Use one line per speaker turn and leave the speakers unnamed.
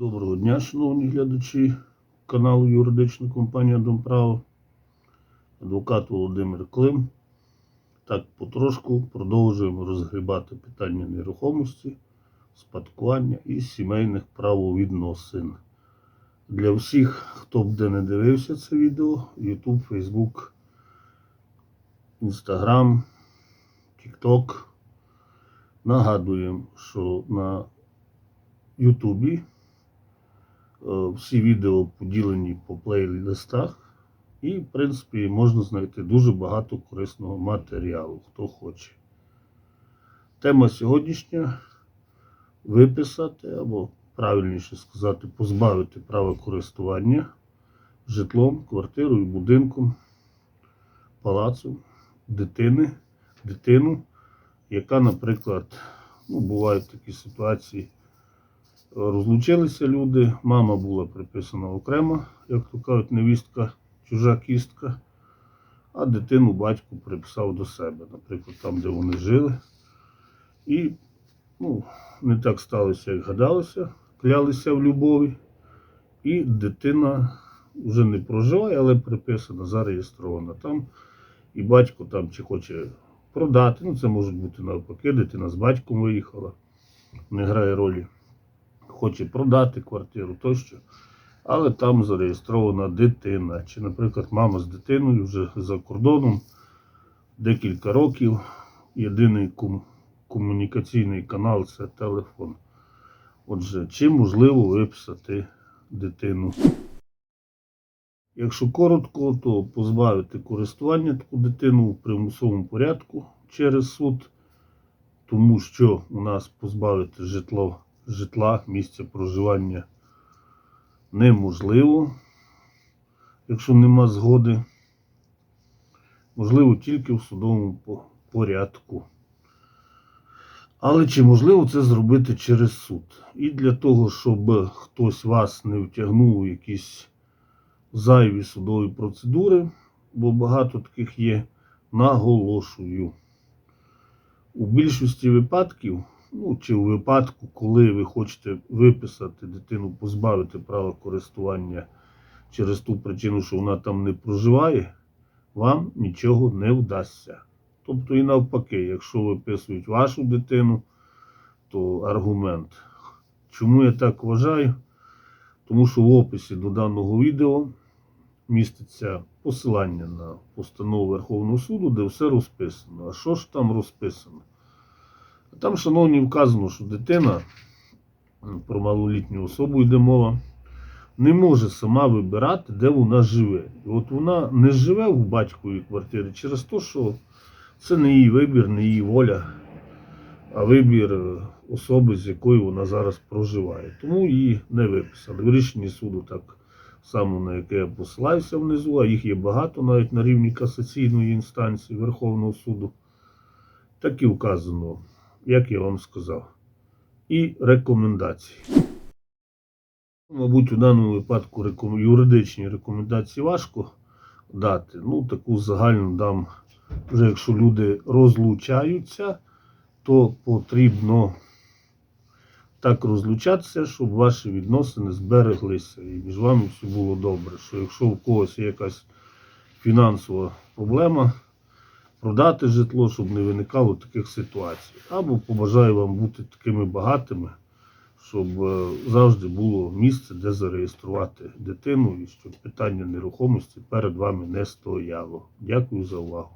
Доброго дня, шановні глядачі каналу Юридична компанія Домправо. Адвокат Володимир Клим. Так, потрошку продовжуємо розгрібати питання нерухомості, спадкування і сімейних правовідносин. Для всіх, хто б де не дивився це відео, YouTube, Facebook, Instagram, TikTok. Нагадуємо, що на Ютубі всі відео поділені по плейлистах, і, в принципі, можна знайти дуже багато корисного матеріалу, хто хоче. Тема сьогоднішня виписати, або правильніше сказати, позбавити права користування житлом, квартирою, будинком, палацом, дитини, дитину, яка, наприклад, ну, бувають такі ситуації. Розлучилися люди, мама була приписана окремо, як то кажуть, невістка, чужа кістка, а дитину батько приписав до себе, наприклад, там, де вони жили. І ну, не так сталося, як гадалося, клялися в любові. І дитина вже не проживає, але приписана, зареєстрована там. І батько там чи хоче продати. Ну, це може бути навпаки, дитина з батьком виїхала, не грає ролі хоче продати квартиру тощо, але там зареєстрована дитина. Чи, наприклад, мама з дитиною вже за кордоном декілька років. Єдиний ком- комунікаційний канал це телефон. Отже, чи можливо виписати дитину? Якщо коротко, то позбавити користування таку дитину у примусовому порядку через суд, тому що у нас позбавити житло житла, місця проживання неможливо, якщо нема згоди. Можливо, тільки в судовому порядку. Але чи можливо це зробити через суд? І для того, щоб хтось вас не втягнув у якісь зайві судові процедури, бо багато таких є, наголошую. У більшості випадків ну, чи у випадку, коли ви хочете виписати дитину, позбавити права користування через ту причину, що вона там не проживає, вам нічого не вдасться. Тобто і навпаки, якщо виписують вашу дитину, то аргумент. Чому я так вважаю? Тому що в описі до даного відео міститься посилання на постанову Верховного суду, де все розписано. А що ж там розписано? Там, шановні, вказано, що дитина, про малолітню особу йде мова, не може сама вибирати, де вона живе. І от вона не живе в батьковій квартирі через те, що це не її вибір, не її воля, а вибір е, особи, з якою вона зараз проживає. Тому її не виписали. В рішенні суду так само, на яке я посилаюся внизу, а їх є багато навіть на рівні касаційної інстанції Верховного суду. Так і вказано як я вам сказав, і рекомендації. Мабуть, у даному випадку реком- юридичні рекомендації важко дати. Ну, таку загальну дам, вже якщо люди розлучаються, то потрібно так розлучатися, щоб ваші відносини збереглися і між вами все було добре. Що якщо у когось є якась фінансова проблема, продати житло, щоб не виникало таких ситуацій. Або побажаю вам бути такими багатими, щоб е, завжди було місце, де зареєструвати дитину, і щоб питання нерухомості перед вами не стояло. Дякую за увагу.